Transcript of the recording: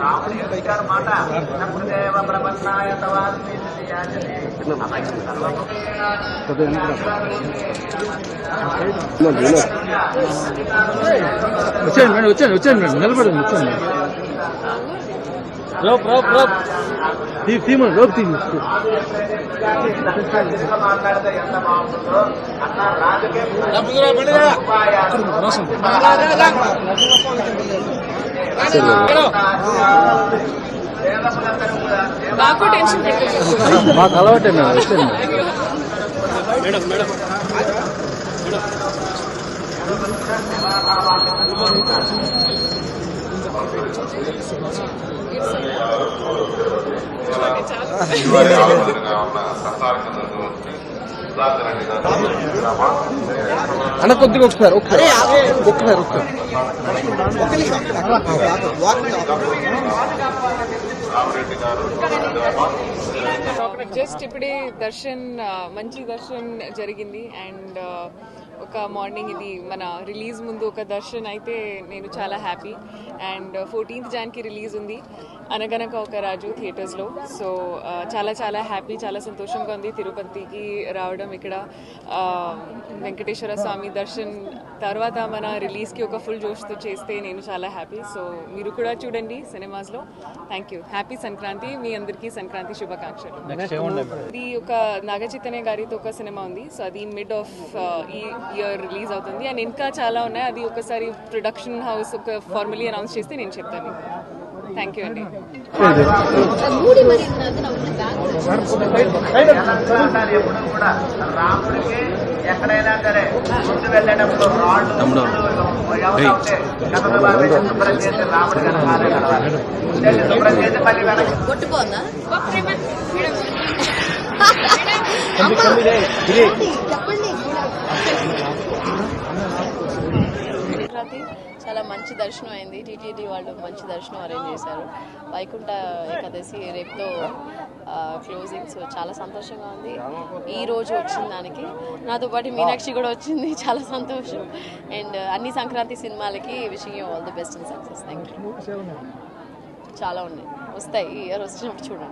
రాముడి యొక్క మాట నమృదేవ ప్రపన్నాయ తవాస్మి వచ్చాను మేడం వచ్చాను వచ్చాను మేడం నిలబడండి వచ్చాను రోప్ రోప్ రోప్ తీ తీమని రోప్ తీ మాట్లాడితే ఎంత బాగుంటుందో అన్న రాజకీయ సేవకులందరూ కూడా నాకు టెన్షన్ పెట్టేసి మాకు అలవాటే మేడం ఇవాళ ఆలోచనగా అన్న కొద్దిగా ఒకసారి ఒకసారి. ఒకసారి ఒకసారి. జస్ట్ ఇప్పుడే దర్శన్ మంచి దర్శన్ జరిగింది. అండ్ ఒక మార్నింగ్ ఇది మన రిలీజ్ ముందు ఒక దర్శన్ అయితే నేను చాలా హ్యాపీ అండ్ ఫోర్టీన్త్ జాన్కి రిలీజ్ ఉంది. అనగనక ఒక రాజు థియేటర్స్లో సో ఆ, చాలా చాలా హ్యాపీ చాలా సంతోషంగా ఉంది. తిరుపతికి రావడం ఇక్కడ ఆ, వెంకటేశ్వర స్వామి దర్శన్ తర్వాత మన రిలీజ్కి ఒక ఫుల్ జోష్తో చేస్తే నేను చాలా హ్యాపీ సో మీరు కూడా చూడండి సినిమాస్లో థ్యాంక్ యూ హ్యాపీ సంక్రాంతి. మీ అందరికీ సంక్రాంతి శుభాకాంక్షలు. ఇది ఒక నాగ చైతన్య గారితో ఒక సినిమా ఉంది. సో అది మిడ్ ఆఫ్ ఈ ఇయర్ రిలీజ్ అవుతుంది. అండ్ ఇంకా చాలా ఉన్నాయి. అది ఒకసారి ప్రొడక్షన్ హౌస్ ఒక ఫార్మలీ అనౌన్స్ చేస్తే నేను చెప్తాను థ్యాంక్ యూ అండి. ఎక్కడైనా సరే ముందు వెళ్ళేటప్పుడు రాళ్ళు శుభ్రం చేసి రాముడి కనకాలే కలవాలి చేసి శుభ్రం చేసి మళ్ళీ వెనక్కి కొట్టుకోందా సంక్రాంతి చాలా మంచి దర్శనం అయింది. టీటీడీ వాళ్ళు మంచి దర్శనం అరేంజ్ చేశారు. వైకుంఠ ఏకాదశి రేపుతో క్లోజింగ్ సో చాలా సంతోషంగా ఉంది. ఈ రోజు వచ్చిన దానికి. నాతో పాటు మీనాక్షి కూడా వచ్చింది. చాలా సంతోషం. అండ్ అన్ని సంక్రాంతి సినిమాలకి wishing you all the best and success thank you చాలా ఉన్నాయి. వస్తాయి. ఈ ఇయర్ వచ్చినప్పుడు చూడండి.